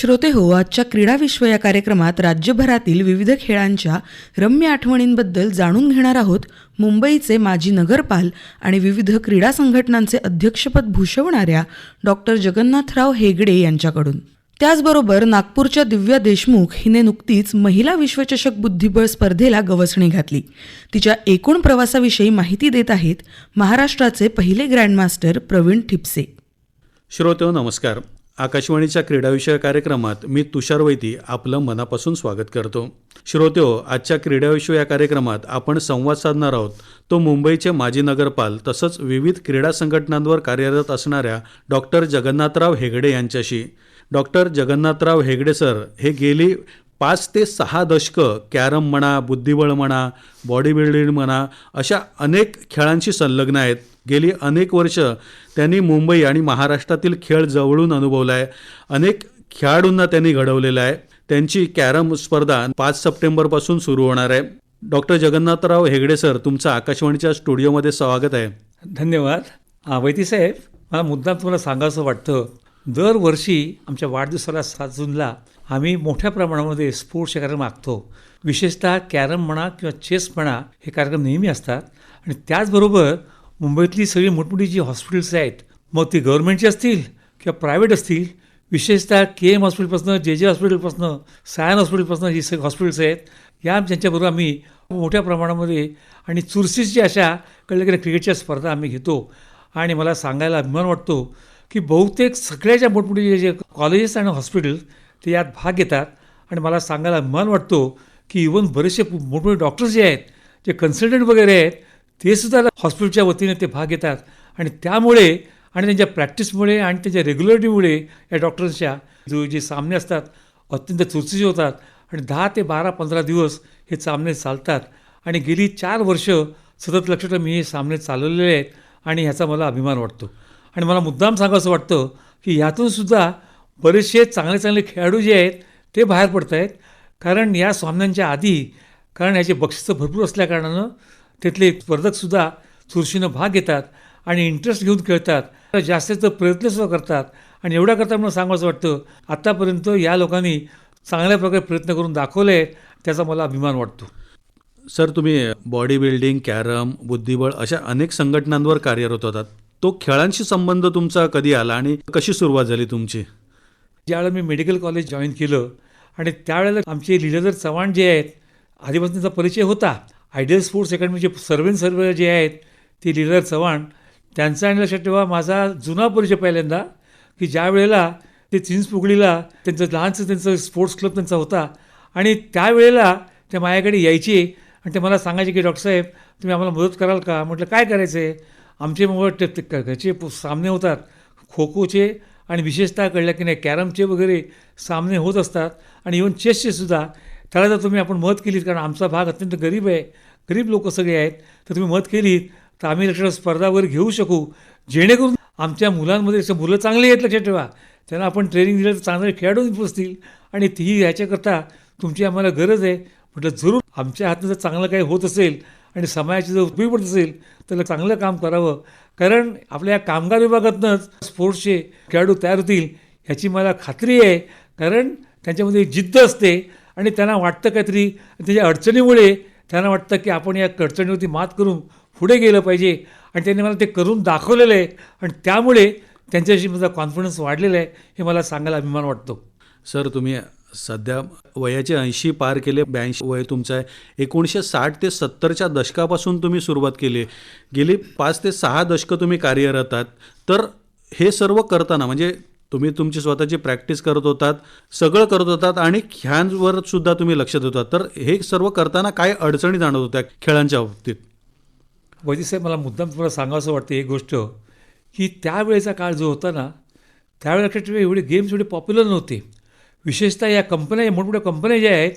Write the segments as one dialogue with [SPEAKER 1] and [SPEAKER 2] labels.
[SPEAKER 1] श्रोते हो आजच्या क्रीडा विश्व या कार्यक्रमात राज्यभरातील विविध खेळांच्या रम्य आठवणींबद्दल जाणून घेणार आहोत. मुंबईचे माजी नगरपाल आणि विविध क्रीडा संघटनांचे अध्यक्षपद भूषवणाऱ्या डॉक्टर जगन्नाथराव हेगडे यांच्याकडून. त्याचबरोबर नागपूरच्या दिव्या देशमुख हिने नुकतीच महिला विश्वचषक बुद्धिबळ स्पर्धेला गवसणी घातली. तिच्या एकूण प्रवासाविषयी माहिती देत आहेत महाराष्ट्राचे पहिले ग्रँडमास्टर प्रवीण ठिपसे.
[SPEAKER 2] श्रोतो हो, नमस्कार. आकाशवाणीच्या क्रीडाविषयक कार्यक्रमात मी तुषार वैती आपलं मनापासून स्वागत करतो. श्रोतेहो आजच्या क्रीडाविषय या कार्यक्रमात आपण संवाद साधणार आहोत. तो मुंबईचे माजी नगरपाल तसंच विविध क्रीडा संघटनांवर कार्यरत असणाऱ्या डॉक्टर जगन्नाथराव हेगडे यांच्याशी. डॉक्टर जगन्नाथराव हेगडे सर हे गेली पाच ते सहा दशकं कॅरम म्हणा बुद्धिबळ म्हणा बॉडी बिल्डिंग म्हणा अशा अनेक खेळांशी संलग्न आहेत. गेली अनेक वर्ष त्यांनी मुंबई आणि महाराष्ट्रातील खेळ जवळून अनुभवला आहे अनेक खेळाडूंना त्यांनी घडवलेलं आहे. त्यांची कॅरम स्पर्धा पाच सप्टेंबरपासून सुरू होणार आहे. डॉक्टर जगन्नाथराव हेगडे सर तुमचं आकाशवाणीच्या स्टुडिओमध्ये स्वागत आहे.
[SPEAKER 3] धन्यवाद. हा, वैती साहेब मला मुद्दाम तुम्हाला सांगावंसं वाटतं. दरवर्षी आमच्या वाढदिवसाला सात जूनला आम्ही मोठ्या प्रमाणामध्ये स्पोर्ट्सचे कार्यक्रम आखतो विशेषतः कॅरम म्हणा किंवा चेस म्हणा हे कार्यक्रम नेहमी असतात. आणि त्याचबरोबर मुंबईतली सगळी मोठमोठी जी हॉस्पिटल्स आहेत मग ती गव्हर्नमेंटची असतील किंवा प्रायव्हेट असतील विशेषतः के एम हॉस्पिटलपासून जे जे हॉस्पिटलपासून सायन हॉस्पिटलपासून जी सगळी हॉस्पिटल्स आहेत. या ज्यांच्याबरोबर आम्ही मोठ्या प्रमाणामध्ये आणि चुरशीची अशा कळलं क्रिकेटच्या स्पर्धा आम्ही घेतो. आणि मला सांगायला अभिमान वाटतो की बहुतेक सगळ्याच्या मोठमोठे जे कॉलेजेस आणि हॉस्पिटल ते यात भाग घेतात. आणि मला सांगायला अभिमान वाटतो की इवन बरेचसे मोठमोठे डॉक्टर्स जे आहेत जे कन्सल्टंट वगैरे आहेत ते सुद्धा हॉस्पिटलच्या वतीने ते भाग घेतात. आणि त्यामुळे आणि त्यांच्या प्रॅक्टिसमुळे आणि त्यांच्या रेग्युलरिटीमुळे या डॉक्टर्सच्या जो जे सामने असतात अत्यंत चुरशीचे होतात. आणि दहा ते बारा पंधरा दिवस हे सामने चालतात. आणि गेली चार वर्ष सतत लक्षात मी हे सामने चालवलेले आहेत आणि ह्याचा मला अभिमान वाटतो. आणि मला मुद्दाम सांगावं वाटतं की ह्यातून सुद्धा बरेचसे चांगले चांगले खेळाडू जे आहेत ते बाहेर पडत आहेत. कारण या सामन्यांच्या आधी कारण याचे बक्षिसं भरपूर असल्याकारणानं तिथले स्पर्धकसुद्धा चुरशीनं भाग घेतात आणि इंटरेस्ट घेऊन खेळतात. जास्तीत प्रयत्नसुद्धा करतात. आणि एवढ्या करता मला सांगायचं वाटतं आत्तापर्यंत या लोकांनी चांगल्या प्रकारे प्रयत्न करून दाखवले आहेत त्याचा मला अभिमान वाटतो.
[SPEAKER 2] सर तुम्ही बॉडी बिल्डिंग कॅरम बुद्धिबळ अशा अनेक संघटनांवर कार्यरत होतात. तो खेळांशी संबंध तुमचा कधी आला आणि कशी सुरुवात झाली तुमची?
[SPEAKER 3] ज्यावेळेला मी मेडिकल कॉलेज जॉईन केलं आणि त्यावेळेला आमचे लीलाधर चव्हाण जे आहेत आधीपासून त्यांचा परिचय होता. आयडियल स्पोर्ट्स अकॅडमीचे सर्वेन सर्वे जे आहेत ते लीलाधर चव्हाण. त्यांचा आणि लक्षात ठेवा माझा जुना परिचय पहिल्यांदा की ज्या वेळेला ते चिंचपुगडीला त्यांचं लहानचं त्यांचं स्पोर्ट्स क्लब त्यांचा होता. आणि त्यावेळेला ते माझ्याकडे यायचे आणि ते मला सांगायचे की डॉक्टर साहेब तुम्ही आम्हाला मदत कराल का? म्हटलं काय करायचं आहे आमचे मग सामने होतात. खो खोचे आणि विशेषतः कळलं की नाही कॅरमचे वगैरे सामने होत असतात आणि इवन चेसचे सुद्धा त्याला जर तुम्ही आपण मत केलीत कारण आमचा भाग अत्यंत गरीब आहे गरीब लोक सगळे आहेत तर तुम्ही मत केलीत तर आम्ही लक्षात स्पर्धा वगैरे घेऊ शकू जेणेकरून आमच्या मुलांमध्ये असं मुलं चांगली आहेत लक्षात ठेवा. त्यांना आपण ट्रेनिंग दिलं तर चांगले खेळाडू पोचतील आणि तीही ह्याच्याकरता तुमची आम्हाला गरज आहे. म्हटलं जरूर आमच्या हातनं जर चांगलं काही होत असेल आणि समाजाची जर उपयोग पडत असेल तर चांगलं काम करावं. कारण आपल्या या कामगार विभागातनंच स्पोर्ट्सचे खेळाडू तयार होतील ह्याची मला खात्री आहे. कारण त्यांच्यामध्ये जिद्द असते आणि त्यांना वाटतं काहीतरी त्याच्या अडचणीमुळे त्यांना वाटतं की आपण या अडचणीवरती मात करून पुढे गेलं पाहिजे. आणि त्यांनी मला ते करून दाखवलेलं आहे. आणि त्यामुळे त्यांच्याशी माझा कॉन्फिडन्स वाढलेला आहे हे मला सांगायला अभिमान वाटतो.
[SPEAKER 2] सर तुम्ही सध्या वयाचे ऐंशी पार केले ब्याऐंशी वय तुमचं आहे. एकोणीसशे साठ ते सत्तरच्या दशकापासून तुम्ही सुरुवात केली. गेली पाच ते सहा दशकं तुम्ही कार्यरत आहात. तर हे सर्व करताना म्हणजे तुम्ही तुमची स्वतःची प्रॅक्टिस करत होतात सगळं करत होतात आणि ह्यांवर सुद्धा तुम्ही लक्ष देत होतात. तर हे सर्व करताना काय अडचणी जाणवत होत्या खेळांच्या बाबतीत?
[SPEAKER 3] वैदिसाहेब मला मुद्दाम तुम्हाला सांगावंसं वाटतं एक गोष्ट की त्यावेळेचा काळ जो होता ना त्यावेळेला एवढे गेम्स एवढे पॉप्युलर नव्हते. विशेषतः या कंपन्या मोठमोठ्या कंपन्या ज्या आहेत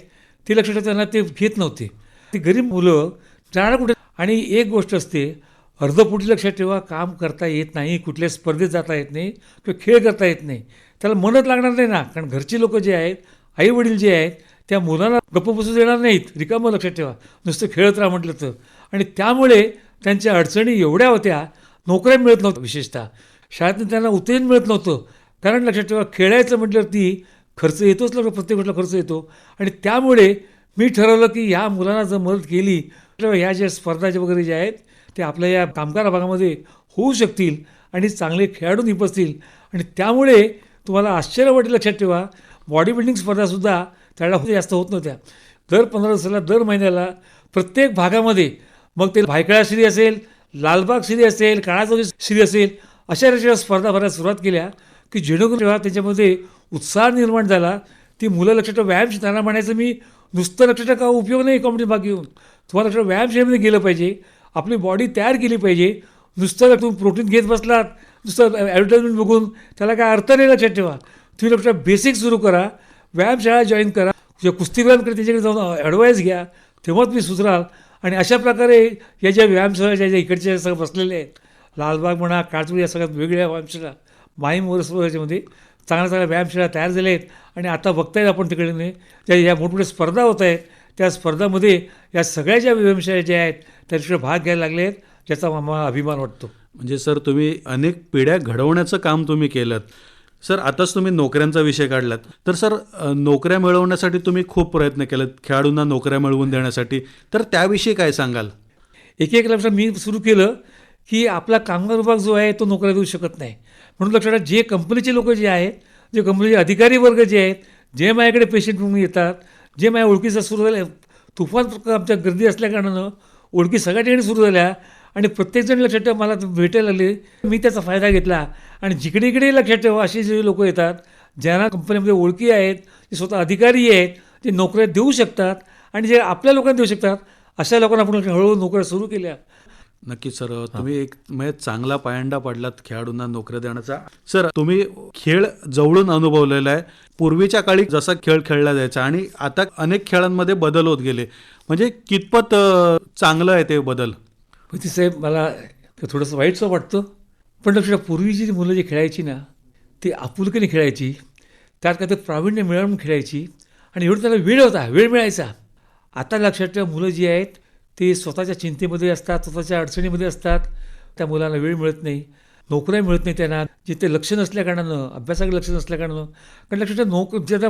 [SPEAKER 3] ते लक्षात त्यांना ते घेत नव्हते. ती गरीब मुलं जाणार कुठे? आणि एक गोष्ट असते अर्धपोटी लक्षात ठेवा काम करता येत नाही कुठल्या स्पर्धेत जाता येत नाही किंवा खेळ करता येत नाही. त्याला मनच लागणार नाही ना कारण घरची लोक जे आहेत आईवडील जे आहेत त्या मुलांना गप्प बसू देणार नाहीत. रिकामं लक्षात ठेवा. नुसतं खेळत राहा म्हटलं तर. आणि त्यामुळे त्यांच्या अडचणी एवढ्या होत्या नोकऱ्या मिळत नव्हत्या विशेषतः. शाळेतून त्यांना उत्तेजन मिळत नव्हतं. कारण लक्षात ठेवा खेळायचं म्हटलं ती खर्च येतोच ना प्रत्येक गोष्टीला खर्च येतो. आणि त्यामुळे मी ठरवलं की ह्या मुलांना जर मदत केली तर ह्या ज्या स्पर्धाचे वगैरे जे आहेत ते आपल्या या कामगार भागामध्ये होऊ शकतील आणि चांगले खेळाडू निपजतील आणि त्यामुळे तुम्हाला आश्चर्य वाटेल लक्षात ठेवा बॉडी बिल्डिंग स्पर्धासुद्धा त्याला जास्त होत नव्हत्या. दर पंधरा दिवसाला दर महिन्याला प्रत्येक भागामध्ये मग ते भायखळा श्री असेल लालबाग श्री असेल काळाचौरी श्री असेल अशा रेषेच्या स्पर्धा भरायला सुरुवात केल्या. की जेणेकरून जेव्हा त्याच्यामध्ये उत्साह निर्माण झाला ती मुलं लक्षात व्यायाम त्यांना म्हणायचं मी नुसतं लक्षात का? उपयोग नाही कॉमेडी भाग घेऊन तुम्हाला लक्षात व्यायाम शाळेमध्ये गेलं पाहिजे. आपली बॉडी तयार केली पाहिजे. नुसतं तुम्ही प्रोटीन घेत बसलात. नुसतं ॲडव्हर्टाईजमेंट बघून. त्याला काय अर्थ नाही लक्षात ठेवा. तुम्ही लक्षात बेसिक सुरू करा. व्यायामशाळा जॉईन करा. जे कुस्तीगरांकडे त्याच्याकडे जाऊन ॲडवाईस घ्या. तेव्हा तुम्ही सुधराल. आणि अशा प्रकारे या ज्या व्यायामशाळा ज्या ज्या इकडच्या सगळं बसलेल्या आहेत लालबाग म्हणा काळचुरी या सगळ्यात वेगळ्या व्यायामशाळा माहीम वगैरे याच्यामध्ये चांगल्या चांगल्या व्यायामशाळा तयार झाल्या आहेत आणि आता बघतायत आपण तिकडे त्या या मोठमोठ्या स्पर्धा होत आहेत त्या स्पर्धामध्ये या सगळ्या ज्या व्यायामशाळा ज्या आहेत त्याच्याकडे भाग घ्यायला लागले आहेत ज्याचा मला अभिमान वाटतो.
[SPEAKER 2] म्हणजे सर तुम्ही अनेक पिढ्या घडवण्याचं काम तुम्ही केलं सर आताच तुम्ही नोकऱ्यांचा विषय काढलात. तर सर नोकऱ्या मिळवण्यासाठी तुम्ही खूप प्रयत्न केलेत खेळाडूंना नोकऱ्या मिळवून देण्यासाठी. तर त्याविषयी काय सांगाल?
[SPEAKER 3] एक एक लक्षात मी सुरू केलं की आपला कामगार विभाग जो आहे तो नोकऱ्या देऊ शकत नाही. म्हणून लक्षात जे कंपनीचे लोक जे आहेत जे कंपनीचे अधिकारी वर्ग जे आहेत जे माझ्याकडे पेशंट म्हणून येतात जे माझ्या ओळखीचं सुरू झालं तुफान आमच्या गर्दी असल्याकारणानं ओळखी सगळ्या ठिकाणी सुरू झाल्या. आणि प्रत्येकजण लक्षात ठेवा मला भेटायला लागले मी त्याचा फायदा घेतला. आणि जिकडे इकडे लक्षात ठेवा असे जे लोक येतात ज्यांना कंपनीमध्ये ओळखी आहेत जे स्वतः अधिकारी आहेत ते नोकऱ्या देऊ शकतात आणि जे आपल्या लोकांना देऊ शकतात अशा लोकांना आपण हळूहळू नोकऱ्या सुरू केल्या.
[SPEAKER 2] नक्कीच सर तुम्ही एक म्हणजे चांगला पायंडा पडलात खेळाडूंना नोकऱ्या देण्याचा. सर तुम्ही खेळ जवळून अनुभवलेला आहे. पूर्वीच्या काळी जसा खेळ खेळला जायचा आणि आता अनेक खेळांमध्ये बदल होत गेले. म्हणजे कितपत चांगलं आहे ते बदल?
[SPEAKER 3] होती साहेब मला ते थोडंसं वाईटसं वाटतं. पण लक्षात पूर्वीची जी मुलं जी खेळायची ना ती आपुलकीने खेळायची त्यात काय ते प्रावीण्य मिळवून खेळायची आणि एवढं त्याला वेळ होता वेळ मिळायचा. आता लक्षात ठेवा मुलं जी आहेत ते स्वतःच्या चिंतेमध्ये असतात स्वतःच्या अडचणीमध्ये असतात. त्या मुलांना वेळ मिळत नाही. नोकऱ्या मिळत नाही त्यांना. जिथे लक्ष नसल्याकारणानं अभ्यासाकडे लक्ष नसल्याकारणानं कारण लक्षात ठेवा नोक ज्यांना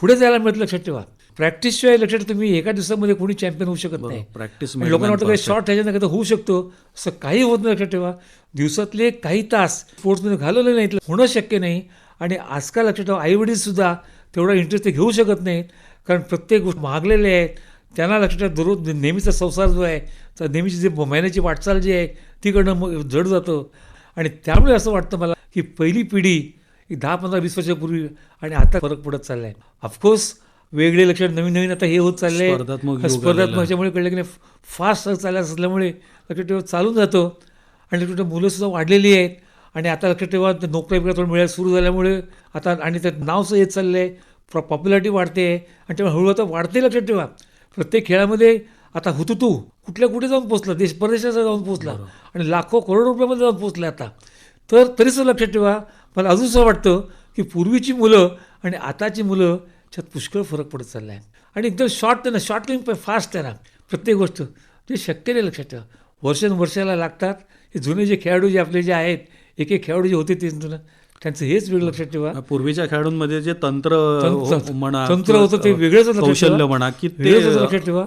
[SPEAKER 3] पुढे जायला मिळत लक्षात ठेवा. प्रॅक्टिसशिवाय लक्षात ठेवा, तुम्ही एका दिवसामध्ये कोणी चॅम्पियन होऊ शकत नाही.
[SPEAKER 2] प्रॅक्टिस
[SPEAKER 3] लोकांना वाटतं काही शॉर्ट ह्याच्यानं काही होऊ शकतो. असं काही होत नाही लक्षात ठेवा. दिवसातले काही तास स्पोर्ट्समध्ये घालवले नाहीत होणं शक्य नाही. आणि आजकाल लक्षात ठेवा आईवडीलसुद्धा तेवढा इंटरेस्ट ते घेऊ शकत नाहीत. कारण प्रत्येक गोष्ट महागलेले आहेत त्यांना लक्षात दररोज नेहमीचा संसार जो आहे तर नेहमीची जी महिन्याची वाटचाल जी आहे ती करणं मग जड जातं. आणि त्यामुळे असं वाटतं मला की पहिली पिढी ही दहा पंधरा वीस वर्षापूर्वी आणि आता फरक पडत चालला आहे ऑफकोर्स वेगळे लक्षात नवीन नवीन आता हे होत चाललंय.
[SPEAKER 2] स्पर्धात्मक
[SPEAKER 3] स्पर्धात्मक. ह्याच्यामुळे कळलं की नाही फास्ट चालत असल्यामुळे लक्षात ठेवा चालून जातो. आणि लक्षात ठेवा मुलंसुद्धा वाढलेली आहेत. आणि आता लक्षात ठेवा नोकऱ्या बिकऱ्या थोडं मिळायला सुरू झाल्यामुळे आता आणि त्यात नावसं येत चाललं आहे पॉप्युलॅरिटी वाढते. आणि तेव्हा हळूहळू आता वाढते लक्षात ठेवा. प्रत्येक खेळामध्ये आता हुतू तू. कुठल्या कुठे जाऊन पोचला देश परदेशात जाऊन पोचला आणि लाखो करोड रुपयामध्ये जाऊन पोचला आता. तर तरीसुद्धा लक्षात ठेवा मला अजून असं वाटतं की पूर्वीची मुलं आणि आताची मुलं त्यात पुष्कळ फरक पडत चालला आहे आणि एकदम शॉर्ट त्यांना शॉर्ट लिंक फास्ट त्यांना. प्रत्येक गोष्ट. ते शक्य नाही लक्षात ठेवा. वर्षानुवर्षाला लागतात. हे जुने जे खेळाडू जे आपले जे आहेत एक एक खेळाडू जे होते ते त्यांचं हेच वेगळं लक्षात ठेवा.
[SPEAKER 2] पूर्वीच्या खेळाडूंमध्ये जे तंत्र
[SPEAKER 3] तंत्र-
[SPEAKER 2] म्हणा
[SPEAKER 3] तंत्र होतं ते वेगळंच
[SPEAKER 2] कौशल्य. म्हणा की ते
[SPEAKER 3] लक्षात ठेवा.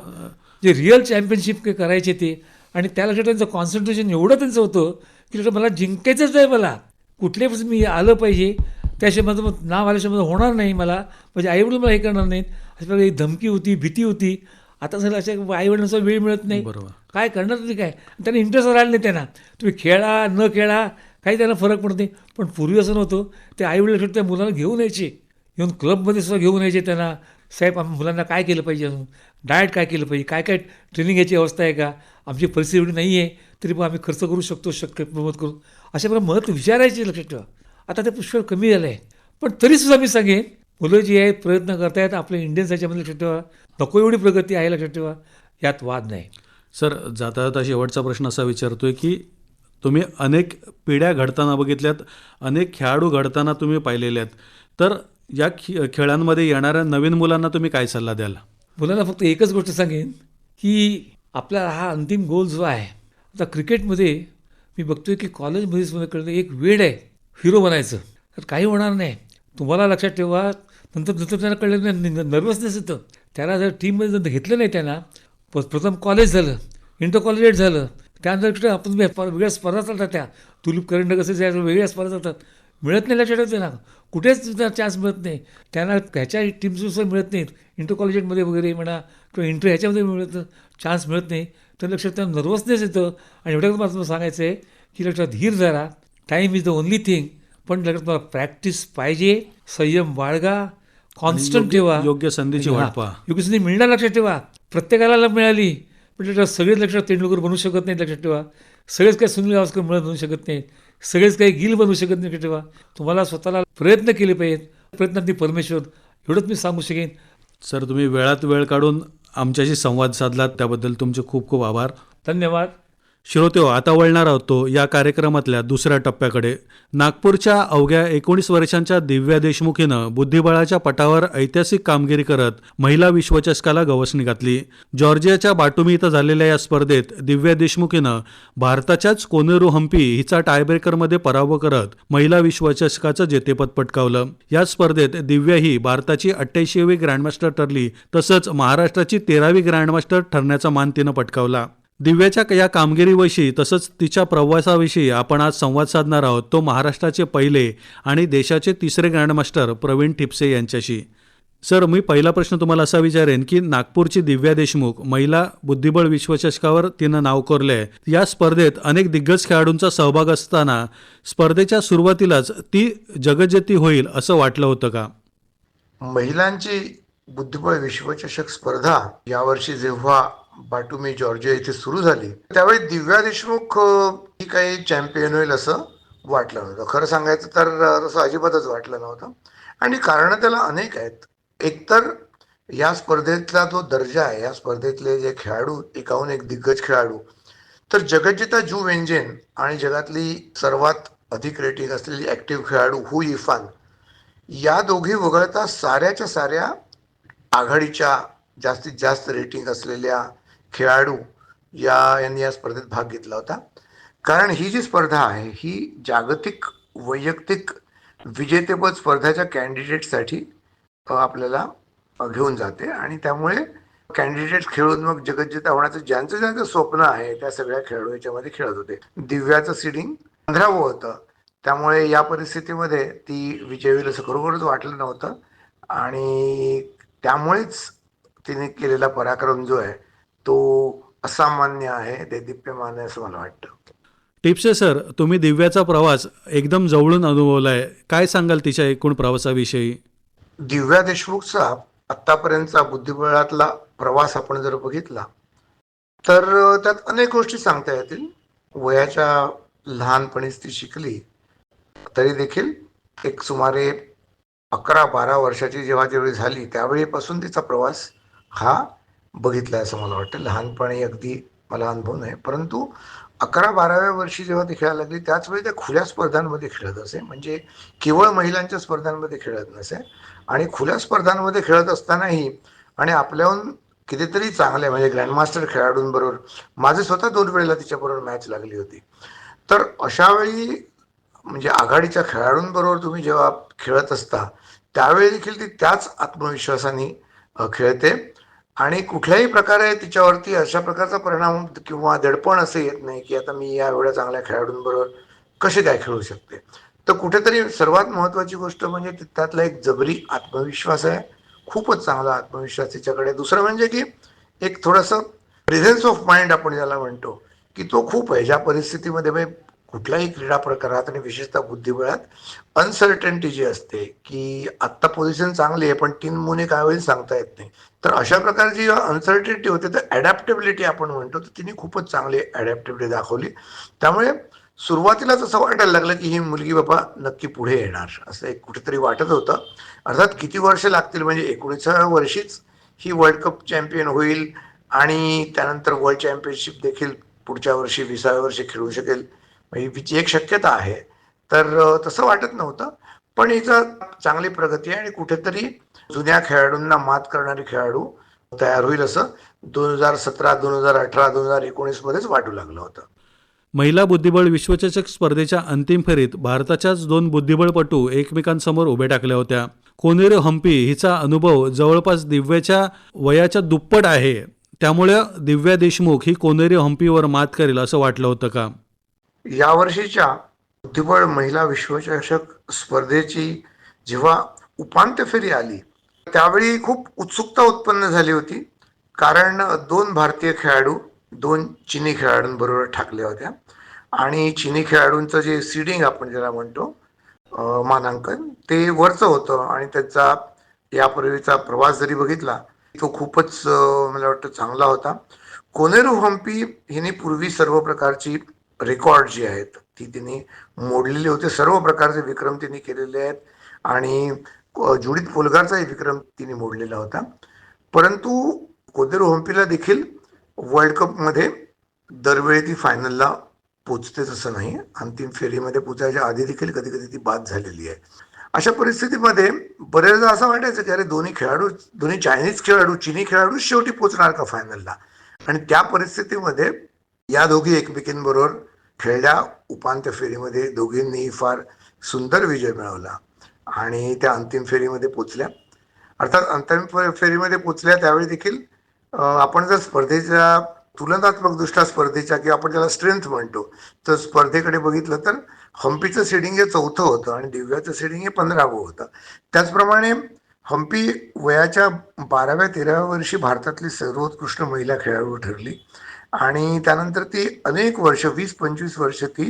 [SPEAKER 3] जे रिअल चॅम्पियनशिप करायचे ते आणि त्या लक्षात त्यांचं कॉन्सन्ट्रेशन एवढं त्यांचं होतं की मला जिंकायचंच आहे मला. परिस्थितीत मी आलं पाहिजे त्याशिवाय माझं मग नाव आल्याशिवाय माझं होणार नाही मला. म्हणजे आईवडील मला हे करणार नाहीत. अशा प्रकारे एक धमकी होती भीती होती. आता झालं अशा आईवडिलांचा वेळ मिळत नाही.
[SPEAKER 2] बरोबर.
[SPEAKER 3] काय करणार तुम्ही काय? त्यांना इंटरेस्ट राहिला नाही त्यांना. तुम्ही खेळा न खेळा काही त्यांना फरक पडत. नाही पण पूर्वी असं नव्हतं. ते आईवडील त्या मुलांना घेऊन यायचे. येऊन क्लबमध्ये सुद्धा घेऊन यायचे त्यांना. साहेब आम्ही मुलांना काय केलं पाहिजे अजून? डाएट काय केलं पाहिजे? काय काय ट्रेनिंग याची अवस्था आहे का? आमची परिस्थिती एवढी नाही आहे तरी पण आम्ही खर्च करू शकतो शक्य मदत करू. अशा प्रकारे मदत विचारायची लक्षात ठेवा. आता ते पुष्कळ कमी झालं आहे पण तरीसुद्धा मी सांगेन मुलं जी आहेत प्रयत्न करतायत. आपल्या इंडियन्स ह्याच्यामध्ये लक्षात ठेवा. नको एवढी प्रगती आहे लक्षात ठेवा. यात वाद नाही.
[SPEAKER 2] सर जाता जाता शेवटचा प्रश्न असा विचारतोय की तुम्ही अनेक पिढ्या घडताना बघितल्यात अनेक खेळाडू घडताना तुम्ही पाहिलेले आहेत. तर या खेळांमध्ये येणाऱ्या नवीन मुलांना तुम्ही काय सल्ला द्याल?
[SPEAKER 3] मुलांना फक्त एकच गोष्ट सांगेन की आपला हा अंतिम गोल जो आहे आता क्रिकेटमध्ये मी बघतोय की कॉलेजमध्ये सुद्धा कळलं एक वेळ आहे हिरो बनायचं. तर काही होणार नाही. तुम्हाला लक्षात ठेवा नंतर नंतर त्याला कळलं नाही नर्वसनेस येतं त्याला जर टीममध्ये जर घेतलं नाही त्यांना प्रथम कॉलेज झालं इंटर कॉलेज झालं त्यानंतर आपण वेगळ्या स्पर्धा चालतात त्या. तुलीप करंड कसं जायचं वेगळ्या स्पर्धा चालतात. मिळत नाही लक्षात येते ना कुठेच त्यांना चान्स मिळत नाही. त्यांना ह्याच्या टीम्सनुसार मिळत नाहीत. इंटर कॉलेजमध्ये वगैरे म्हणा किंवा इंटर ह्याच्यामध्ये मिळत चान्स मिळत नाही. तर लक्षात त्यांना नर्वसनेस येतं. आणि एवढ्याच मला तुम्हाला सांगायचं आहे की लक्षात धीर जरा time is the only thing पण लक्षात तुम्हाला प्रॅक्टिस पाहिजे. संयम बाळगा. कॉन्स्टंट ठेवा.
[SPEAKER 2] योग्य संधीची वाट पहा.
[SPEAKER 3] योग्य संधी मिळणार लक्षात ठेवा. प्रत्येकाला मिळाली. पण लक्षात सगळेच लक्षात तेंडुलकर बनू शकत नाहीत लक्षात ठेवा. सगळेच काही सुनील गावस्कर मिळत बनू शकत नाहीत. सगळेच काही गिल बनू शकत नाही लक्षात ठेवा. तुम्हाला स्वतःला प्रयत्न केले पाहिजेत. प्रयत्नांती परमेश्वर. एवढंच मी सांगू शकेन.
[SPEAKER 2] सर तुम्ही वेळात वेळ काढून आमच्याशी संवाद साधलात. त्याबद्दल तुमचे खूप खूप आभार.
[SPEAKER 3] धन्यवाद.
[SPEAKER 2] श्रोत्यो आता वळणार आहोत तो या कार्यक्रमातल्या दुसऱ्या टप्प्याकडे. नागपूरच्या अवघ्या एकोणीस वर्षांच्या दिव्या देशमुखीनं बुद्धिबळाच्या पटावर ऐतिहासिक कामगिरी करत महिला विश्वचषकाला गवसणी घातली. जॉर्जियाच्या बाटुमी इथं झालेल्या या स्पर्धेत दिव्या देशमुखीनं भारताच्याच कोनेरू हम्पी हिचा टायब्रेकरमध्ये पराभव करत महिला विश्वचषकाचं जेतेपद पटकावलं. या स्पर्धेत दिव्या ही भारताची अठ्ठ्याऐंशीवी ग्रँडमास्टर ठरली तसंच महाराष्ट्राची तेरावी ग्रँडमास्टर ठरण्याचा मान तिनं पटकावला. दिव्याच्या या कामगिरीविषयी तसंच तिच्या प्रवासाविषयी आपण आज संवाद साधणार आहोत. तो महाराष्ट्राचे पहिले आणि देशाचे तिसरे ग्रँडमास्टर प्रवीण ठिपसे यांच्याशी. सर मी पहिला प्रश्न तुम्हाला असा विचारेन की नागपूरची दिव्या देशमुख महिला बुद्धिबळ विश्वचषकावर तिनं नाव कोरले या स्पर्धेत अनेक दिग्गज खेळाडूंचा सहभाग असताना स्पर्धेच्या सुरुवातीलाच ती जगज्जेती होईल असं वाटलं होतं का?
[SPEAKER 4] महिलांची बुद्धिबळ विश्वचषक स्पर्धा यावर्षी जेव्हा बाटुमी जॉर्जिया इथे सुरू झाली. त्यावेळी दिव्या देशमुख ही काही चॅम्पियन होईल असं वाटलं नव्हतं. खरं सांगायचं तर तसं अजिबातच वाटलं नव्हतं. आणि कारणं त्याला अनेक आहेत. एकतर या स्पर्धेतला जो दर्जा आहे. या स्पर्धेतले जे खेळाडू एकाहून एक दिग्गज खेळाडू. तर जगज्जेता जू वेंजेन आणि जगातली सर्वात अधिक रेटिंग असलेली ऍक्टिव्ह खेळाडू हु इफान या दोघी वगळता साऱ्याच्या साऱ्या आघाडीच्या जास्तीत जास्त रेटिंग असलेल्या खेळाडू या यांनी या स्पर्धेत भाग घेतला होता. कारण ही जी स्पर्धा आहे ही जागतिक वैयक्तिक विजेतेपद स्पर्धाच्या कॅन्डिडेटसाठी आपल्याला घेऊन जाते. आणि त्यामुळे कॅन्डिडेट खेळून मग जगज्जेता होण्याचं ज्यांचं ज्यांचं स्वप्न आहे त्या सगळ्या खेळाडू याच्यामध्ये खेळत होते. दिव्याचं सिडिंग पंधरावं होतं. त्यामुळे या परिस्थितीमध्ये ती विजय होईल असं खरोखरच वाटलं नव्हतं. आणि त्यामुळेच तिने केलेला पराक्रम जो आहे तो असामान्य आहे ते दिप्यमान आहे असं मला वाटतं.
[SPEAKER 2] टिपसे सर तुम्ही दिव्याचा प्रवास एकदम जवळून अनुभवलाय. काय सांगाल तिच्या एकूण प्रवासाविषयी?
[SPEAKER 4] दिव्या देशमुखचा आत्तापर्यंतचा बुद्धिबळातला प्रवास आपण जर बघितला तर त्यात अनेक गोष्टी सांगता येतील. वयाच्या लहानपणीच ती शिकली तरी देखील एक सुमारे अकरा बारा वर्षाची जेव्हा त्यावेळी झाली त्यावेळीपासून तिचा प्रवास हा बघितलं आहे असं मला वाटतं. लहानपणी अगदी मला अनुभव नाही. परंतु अकरा बाराव्या वर्षी जेव्हा ते खेळायला लागली त्याच वेळी त्या खुल्या स्पर्धांमध्ये खेळत असे. म्हणजे केवळ महिलांच्या स्पर्धांमध्ये खेळत नसे. आणि खुल्या स्पर्धांमध्ये खेळत असतानाही आणि आपल्याहून कितीतरी चांगले म्हणजे ग्रँडमास्टर खेळाडूंबरोबर माझे स्वतः दोन वेळेला तिच्याबरोबर मॅच लागली होती. तर अशा वेळी म्हणजे आघाडीच्या खेळाडूंबरोबर तुम्ही जेव्हा खेळत असता त्यावेळी देखील ती त्याच आत्मविश्वासाने खेळते. आणि कुठल्याही प्रकारे तिच्यावरती अशा प्रकारचा परिणाम किंवा दडपण असं येत नाही की आता मी या एवढ्या चांगल्या खेळाडूंबरोबर कसे काय खेळू शकते. तर कुठेतरी सर्वात महत्त्वाची गोष्ट म्हणजे त्यातला एक जबरी आत्मविश्वास आहे. खूपच चांगला आत्मविश्वास तिच्याकडे. दुसरं म्हणजे की एक थोडंसं प्रेझेन्स ऑफ माइंड आपण ज्याला म्हणतो की तो खूप आहे. ज्या परिस्थितीमध्ये कुठल्याही क्रीडा प्रकारात आणि विशेषतः बुद्धिबळात अनसर्टन्टी जी असते की आत्ता पोझिशन चांगली आहे पण तीन मुने काय होईल सांगता येत नाही. तर अशा प्रकारची अनसर्टन्टी होते तर ॲडॅप्टेबिलिटी आपण म्हणतो तर तिने खूपच चांगली ॲडॅप्टेबिलिटी दाखवली. त्यामुळे सुरुवातीलाच असं वाटायला लागलं की ही मुलगी बाबा नक्की पुढे येणार. असं एक कुठेतरी वाटत होतं. अर्थात किती वर्ष लागतील? म्हणजे एकोणीसाव्या वर्षीच ही वर्ल्ड कप चॅम्पियन होईल आणि त्यानंतर वर्ल्ड चॅम्पियनशिप देखील पुढच्या वर्षी विसाव्या वर्षी खेळू शकेल. म्हणजे हिची एक शक्यता आहे. तर तसं वाटत नव्हतं. पण हिचं चांगली प्रगती आहे आणि कुठेतरी जुन्या खेळाडूंना मात करणारी खेळाडू तयार होईल असं दोन हजार सतरा दोन हजार अठरा दोन हजार एकोणीस मध्येच वाटू लागलं होतं.
[SPEAKER 2] महिला बुद्धिबळ विश्वचषक स्पर्धेच्या अंतिम फेरीत भारताच्याच दोन बुद्धिबळपटू एकमेकांसमोर उभे टाकल्या होत्या. कोनेरू हम्पी हिचा अनुभव जवळपास दिव्याच्या वयाच्या दुप्पट आहे. त्यामुळे दिव्या देशमुख ही कोनेरी हम्पीवर मात करेल असं वाटलं होतं का?
[SPEAKER 4] यावर्षीच्या बुद्धिबळ महिला विश्वचषक स्पर्धेची जेव्हा उपांत्य फेरी आली त्यावेळी खूप उत्सुकता उत्पन्न झाली होती. कारण दोन भारतीय खेळाडू दोन चिनी खेळाडूंबरोबर ठाकल्या होत्या. आणि चिनी खेळाडूंचं जे सीडिंग आपण ज्याला म्हणतो मानांकन ते वरचं होतं. आणि त्यांचा यापूर्वीचा प्रवास जरी बघितला तो खूपच मला वाटतं चांगला होता. कोनेरू हम्पी हिने पूर्वी सर्व प्रकारची रेकॉर्ड जी आहेत ती तिने मोडलेली होते. सर्व प्रकारचे विक्रम तिने केलेले आहेत आणि जुडीत पोलगारचाही विक्रम तिने मोडलेला होता. परंतु कोदेर होम्पीला देखील वर्ल्ड कपमध्ये दरवेळी ती फायनलला पोचतेच असं नाही. अंतिम फेरीमध्ये पोचायच्या आधी देखील कधी कधी ती बाद झालेली आहे. अशा परिस्थितीमध्ये बऱ्याचदा असं वाटायचं की अरे दोन्ही खेळाडू दोन्ही चायनीज खेळाडू चिनी खेळाडू शेवटी पोचणार का फायनलला? आणि त्या परिस्थितीमध्ये या दोघी एकमेकींबरोबर खेळल्या उपांत्य फेरीमध्ये दोघींनी फार सुंदर विजय मिळवला. आणि त्या अंतिम फेरीमध्ये पोचल्या अर्थात अंतिम फेरीमध्ये पोचल्या त्यावेळी देखील आपण जर स्पर्धेच्या तुलनात्मकदृष्ट्या स्पर्धेच्या किंवा आपण ज्याला स्ट्रेंथ म्हणतो तर स्पर्धेकडे बघितलं तर हम्पीचं सीडिंग हे चौथं होतं आणि दिव्याचं सीडिंग हे पंधरावं होतं. त्याचप्रमाणे हम्पी वयाच्या बाराव्या तेराव्या वर्षी भारतातली सर्वोत्कृष्ट महिला खेळाडू ठरली. आणि त्यानंतर ती अनेक वर्ष वीस पंचवीस वर्ष ती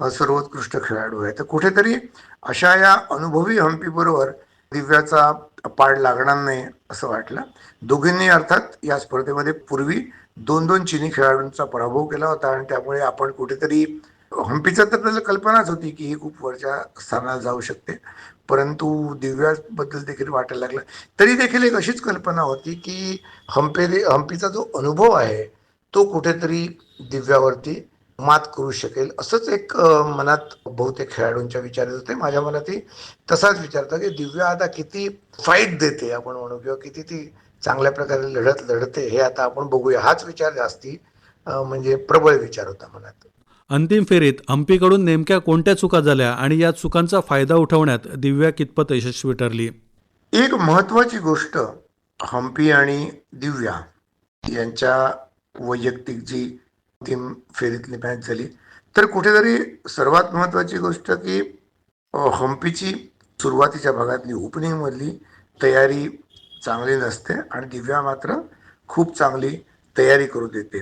[SPEAKER 4] सर्वोत्कृष्ट खेळाडू आहे. तर कुठेतरी अशा या अनुभवी हम्पीबरोबर दिव्याचा पाड लागणार नाही असं वाटलं. दोघींनी अर्थात या स्पर्धेमध्ये पूर्वी दोन दोन चिनी खेळाडूंचा पराभव केला होता आणि त्यामुळे आपण कुठेतरी हम्पीचं तर त्याला कल्पनाच होती की ही खूप वरच्या स्थानाला जाऊ शकते. परंतु दिव्याबद्दल देखील वाटायला लागलं. तरी देखील एक अशीच कल्पना होती की हम्पे हम्पीचा जो अनुभव आहे तो कुठेतरी दिव्यावरती मात करू शकेल असंच एक मनात बहुतेक खेळाडूंच्या विचार येत होते. माझ्या मनातही तसाच विचार होता की दिव्या आता किती फाईट देते आपण म्हणू किंवा किती ती चांगल्या प्रकारे लढत लढते हे आता आपण बघूया. हाच विचार जास्ती म्हणजे प्रबळ विचार होता मनात.
[SPEAKER 2] अंतिम फेरीत हम्पीकडून नेमक्या कोणत्या चुका झाल्या आणि या चुकांचा फायदा उठवण्यात दिव्या कितपत यशस्वी ठरली?
[SPEAKER 4] एक महत्वाची गोष्ट हम्पी आणि दिव्या यांच्या वैयक्तिक जी अंतिम फेरीतली मॅच झाली. तर कुठेतरी सर्वात महत्वाची गोष्ट की हम्पीची सुरुवातीच्या भागातली ओपनिंगमधली तयारी चांगली नसते आणि दिव्या मात्र खूप चांगली तयारी करू देते.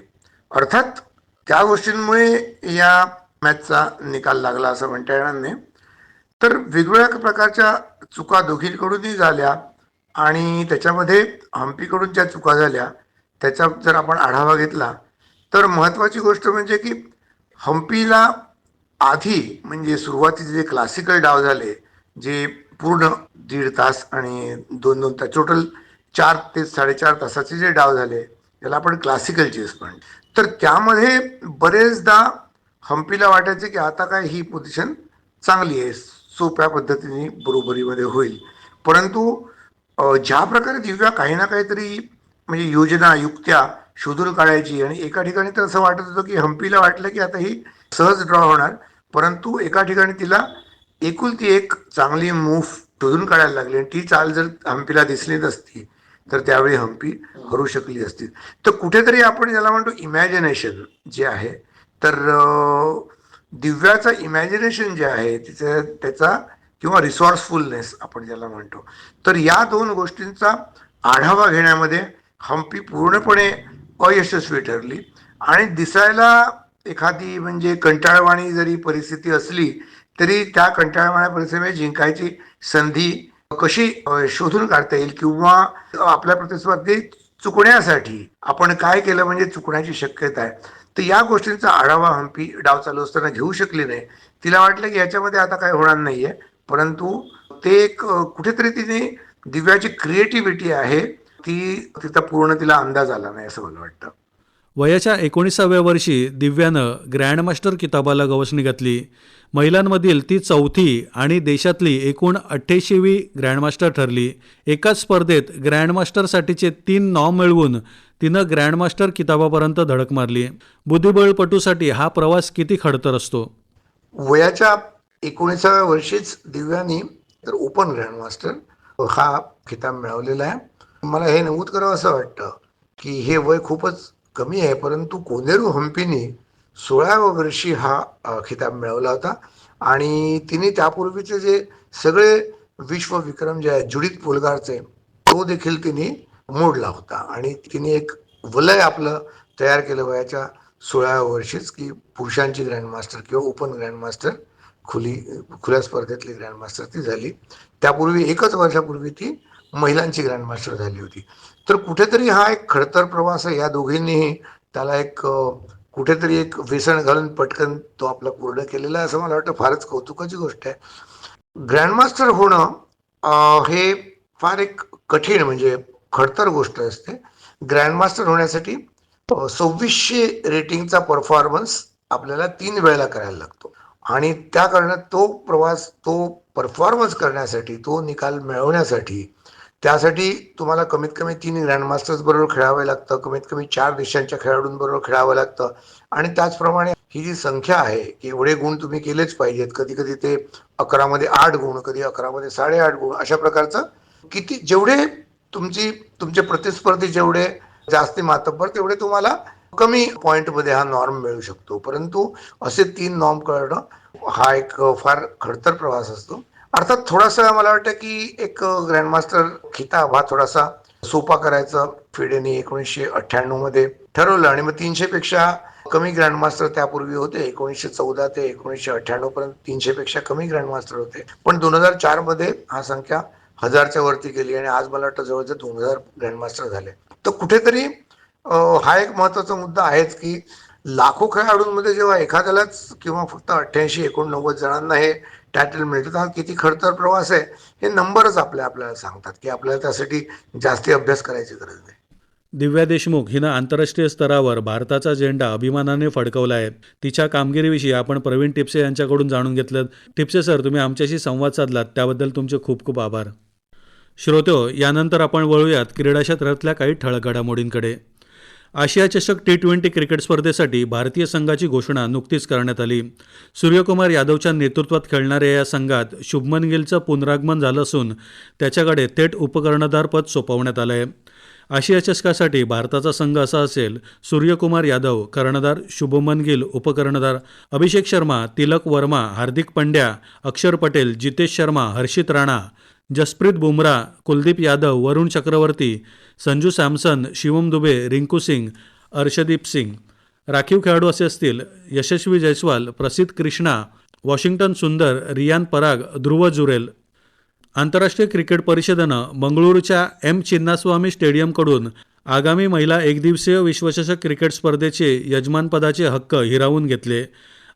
[SPEAKER 4] अर्थात त्या गोष्टींमुळे या मॅचचा निकाल लागला असं म्हणता येणार नाही. तर वेगवेगळ्या प्रकारच्या चुका दोघींकडूनही झाल्या आणि त्याच्यामध्ये हम्पीकडून ज्या चुका झाल्या त्याचा जर आपण आढावा घेतला तर महत्त्वाची गोष्ट म्हणजे की हम्पीला आधी म्हणजे सुरुवातीचे जे क्लासिकल डाव झाले जे पूर्ण दीड तास आणि दोन दोन तास टोटल चार ते साडेचार तासाचे जे डाव झाले याला आपण क्लासिकल चेस म्हणतो. तर त्यामध्ये बरेचदा हम्पीला वाटायचे की आता काय ही पोझिशन चांगली आहे सोप्या पद्धतीने बरोबरीमध्ये होईल. परंतु ज्या प्रकारे दिव्या काही ना काहीतरी म्हणजे योजना युक्त्या शोधून काढायची. आणि एका ठिकाणी तर असं वाटत होतं की हम्पीला वाटलं की आता ही सहज ड्रॉ होणार. परंतु एका ठिकाणी तिला एकुलती एक चांगली मूव्ह शोधून काढायला लागली. आणि ती चाल जर हम्पीला दिसली नसती तर त्यावेळी हम्पी हरू शकली असती. तर कुठेतरी आपण ज्याला म्हणतो इमॅजिनेशन जे आहे. तर दिव्याचं इमॅजिनेशन जे आहे तिचं त्याचा किंवा रिसॉर्सफुलनेस आपण ज्याला म्हणतो. तर या दोन गोष्टींचा आढावा घेण्यामध्ये हम्पी पूर्णपणे अयशस्वी ठरली. आणि दिसायला एखादी म्हणजे कंटाळवाणी जरी परिस्थिती असली तरी त्या कंटाळवाण्या परिस्थितीमध्ये जिंकायची संधी कशी शोधून काढता येईल किंवा आपल्या प्रतिस्पर्धी चुकण्यासाठी आपण काय केलं म्हणजे चुकण्याची शक्यता आहे? तर या गोष्टींचा आढावा हम्पी डाव चालू असताना घेऊ शकली नाही. तिला वाटलं की याच्यामध्ये आता काय होणार नाहीये. परंतु ते एक कुठेतरी तिने दिव्याची क्रिएटिव्हिटी आहे. ती तिचा पूर्ण तिला अंदाज आला नाही असं मला वाटतं.
[SPEAKER 2] वयाच्या एकोणीसाव्या वर्षी दिव्यानं ग्रँडमास्टर किताबाला गवसणी घातली. महिलांमधील ती चौथी आणि देशातली एकूण अठ्ठ्याऐंशीवी ग्रँडमास्टर ठरली. एकाच स्पर्धेत ग्रँडमास्टरसाठीचे तीन नॉम मिळवून तिनं ग्रँडमास्टर किताबापर्यंत धडक मारली. बुद्धिबळपटूसाठी हा प्रवास किती खडतर असतो?
[SPEAKER 4] वयाच्या एकोणीसाव्या वर्षीच दिव्यानी तर ओपन ग्रँडमास्टर हा खिताब मिळवलेला आहे. मला हे नमूद करावं असं वाटतं की हे वय खूपच कमी आहे परंतु कोनेरू हम्पीने सोळाव्या वर्षी हा खिताब मिळवला होता आणि तिने त्यापूर्वीचे जे सगळे विश्वविक्रम जे आहेत जुडित पोलगारचे तो देखील तिने मोडला होता. आणि तिने एक वलय आपलं तयार केलं वयाच्या सोळाव्या वर्षीच की पुरुषांची ग्रँडमास्टर किंवा ओपन ग्रँडमास्टर खुली खुल्या स्पर्धेतली ग्रँडमास्टर ती झाली. त्यापूर्वी एकच वर्षापूर्वी ती महिलांची ग्रँडमास्टर झाली होती. तर कुठेतरी हा एक खडतर प्रवास आहे. या दोघींनीही त्याला एक कुठेतरी एक वेसण घालून पटकन तो आपला पूर्ण केलेला आहे असं मला वाटतं. फारच कौतुकाची गोष्ट आहे. ग्रँडमास्टर होणं हे फार एक कठीण म्हणजे खडतर गोष्ट असते. ग्रँडमास्टर होण्यासाठी सव्वीसशे रेटिंगचा परफॉर्मन्स आपल्याला तीन वेळेला करायला लागतो. आणि त्या कारणात तो प्रवास तो परफॉर्मन्स करण्यासाठी तो निकाल मिळवण्यासाठी त्यासाठी तुम्हाला कमीत कमी तीन ग्रँडमास्टर्स बरोबर खेळावे लागतं कमीत कमी चार देशांच्या खेळाडूंबरोबर खेळावं लागतं. आणि त्याचप्रमाणे ही जी संख्या आहे की एवढे गुण तुम्ही केलेच पाहिजेत. कधी कधी ते अकरामध्ये आठ गुण कधी अकरामध्ये साडेआठ गुण अशा प्रकारचं किती जेवढे तुमची तुमचे प्रतिस्पर्धी जेवढे जास्ती मातब्बर तेवढे तुम्हाला कमी पॉईंटमध्ये हा नॉर्म मिळू शकतो. परंतु असे तीन नॉर्म कळणं हा एक फार खडतर प्रवास असतो. अर्थात थोडासा मला वाटतं की एक ग्रँडमास्टर खिताब हा थोडासा सोपा करायचा. फिडेने एकोणीसशे अठ्ठ्याण्णवमध्ये ठरवलं आणि मग तीनशे पेक्षा कमी ग्रँडमास्टर त्यापूर्वी होते. एकोणीसशे चौदा ते एकोणीसशे अठ्ठ्याण्णव पर्यंत तीनशे पेक्षा कमी ग्रँडमास्टर होते. पण दोन हजार चारमध्ये हा संख्या हजारच्या वरती गेली आणि आज मला वाटतं जवळजवळ दोन हजार ग्रँडमास्टर झाले. तर कुठेतरी हा एक महत्त्वाचा मुद्दा आहेच की लाखो खेळाडूंमध्ये जेव्हा एखाद्यालाच किंवा फक्त अठ्ठ्याऐंशी एकोणनव्वद जणांना हे टायटल मिळतं. हा किती खडतर प्रवास आहे हे नंबरच आपल्या आपल्याला सांगतात की आपल्याला त्यासाठी जास्ती अभ्यास करायची गरज नाही.
[SPEAKER 2] दिव्या देशमुख हिनं आंतरराष्ट्रीय स्तरावर भारताचा झेंडा अभिमानाने फडकवला आहे. तिच्या कामगिरीविषयी आपण प्रवीण टिपसे यांच्याकडून जाणून घेतलं. टिपसे सर तुम्ही आमच्याशी संवाद साधलात. त्याबद्दल तुमचे खूप खूप आभार. श्रोतो यानंतर आपण वळूयात क्रीडा क्षेत्रातल्या काही ठळक घडामोडींकडे. आशिया चषक टी ट्वेंटी क्रिकेट स्पर्धेसाठी भारतीय संघाची घोषणा नुकतीच करण्यात आली. सूर्यकुमार यादवच्या नेतृत्वात खेळणाऱ्या या संघात शुभमन गिलचं पुनरागमन झालं असून त्याच्याकडे थेट उपकर्णधारपद सोपवण्यात आलं आहे आशिया चषकासाठी भारताचा संघ असा असेल सूर्यकुमार यादव कर्णधार शुभमन गिल उपकर्णधार अभिषेक शर्मा तिलक वर्मा हार्दिक पंड्या अक्षर पटेल जितेश शर्मा हर्षित राणा जसप्रीत बुमराह कुलदीप यादव वरुण चक्रवर्ती संजू सॅमसन शिवम दुबे रिंकू सिंग अर्षदीप सिंग. राखीव खेळाडू असे असतील यशस्वी जयस्वाल प्रसिद्ध कृष्णा वॉशिंग्टन सुंदर रियान पराग ध्रुव जुरेल. आंतरराष्ट्रीय क्रिकेट परिषदेनं बंगळुरूच्या एम चिन्नास्वामी स्टेडियमकडून आगामी महिला एकदिवसीय विश्वचषक क्रिकेट स्पर्धेचे यजमानपदाचे हक्क हिरावून घेतले.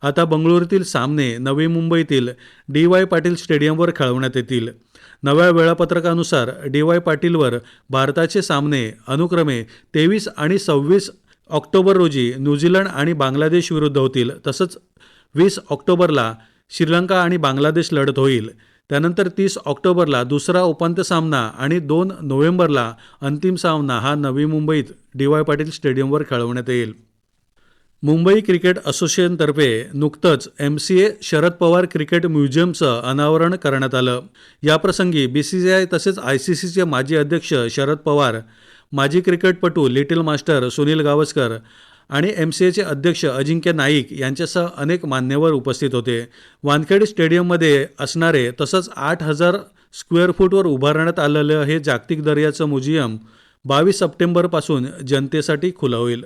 [SPEAKER 2] आता बंगळुरूतील सामने नवी मुंबईतील डी वाय पाटील स्टेडियमवर खेळवण्यात येतील. नव्या वेळापत्रकानुसार डी वाय पाटीलवर भारताचे सामने अनुक्रमे तेवीस आणि सव्वीस ऑक्टोबर रोजी न्यूझीलंड आणि बांगलादेश विरुद्ध होतील तसंच वीस ऑक्टोबरला श्रीलंका आणि बांगलादेश लढत होईल. त्यानंतर तीस ऑक्टोबरला दुसरा उपांत्य सामना आणि दोन नोव्हेंबरला अंतिम सामना हा नवी मुंबईत डी वाय पाटील स्टेडियमवर खेळवण्यात येईल. मुंबई क्रिकेट असोसिएशनतर्फे नुकतंच M C A Sharad Pawar cricket म्युझियमचं अनावरण करण्यात आलं. याप्रसंगी बी सी सी आय तसेच आय सी सीचे माजी अध्यक्ष शरद पवार माजी क्रिकेटपटू लिटिल मास्टर सुनील गावस्कर आणि एम सी एचे अध्यक्ष अजिंक्य नाईक यांच्यासह अनेक मान्यवर उपस्थित होते. वानखेड स्टेडियममध्ये असणारे तसंच आठ हजार स्क्वेअर फूटवर उभारण्यात आलेलं हे जागतिक दर्याचं म्युझियम बावीस सप्टेंबरपासून जनतेसाठी खुलं होईल.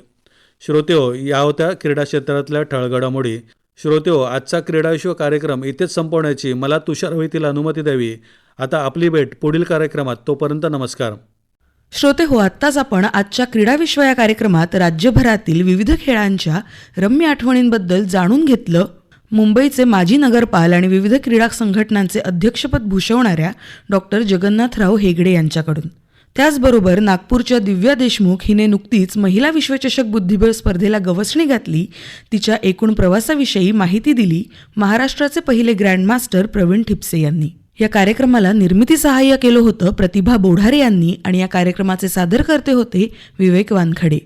[SPEAKER 2] श्रोत्यो या होत्या क्रीडा क्षेत्रातल्या ठळघडामोडी. श्रोत्यो आजचा क्रीडाविश्व कार्यक्रम इथेच संपवण्याची मला तुषार होईतील अनुमती द्यावी. आता आपली भेट पुढील कार्यक्रमात. तोपर्यंत नमस्कार.
[SPEAKER 1] श्रोते हो आत्ताच आपण आजच्या क्रीडा विश्व या कार्यक्रमात राज्यभरातील विविध खेळांच्या रम्य आठवणींबद्दल जाणून घेतलं. मुंबईचे माजी नगरपाल आणि विविध क्रीडा संघटनांचे अध्यक्षपद भूषवणाऱ्या डॉक्टर जगन्नाथराव हेगडे यांच्याकडून. त्याचबरोबर नागपूरच्या दिव्या देशमुख हिने नुकतीच महिला विश्वचषक बुद्धिबळ स्पर्धेला गवसणी घातली. तिच्या एकूण प्रवासाविषयी माहिती दिली महाराष्ट्राचे पहिले ग्रँडमास्टर प्रवीण ठिपसे यांनी. या कार्यक्रमाला निर्मिती सहाय्य केलं होतं प्रतिभा बोढारे यांनी आणि या कार्यक्रमाचे सादरकर्ते होते विवेक वानखडे.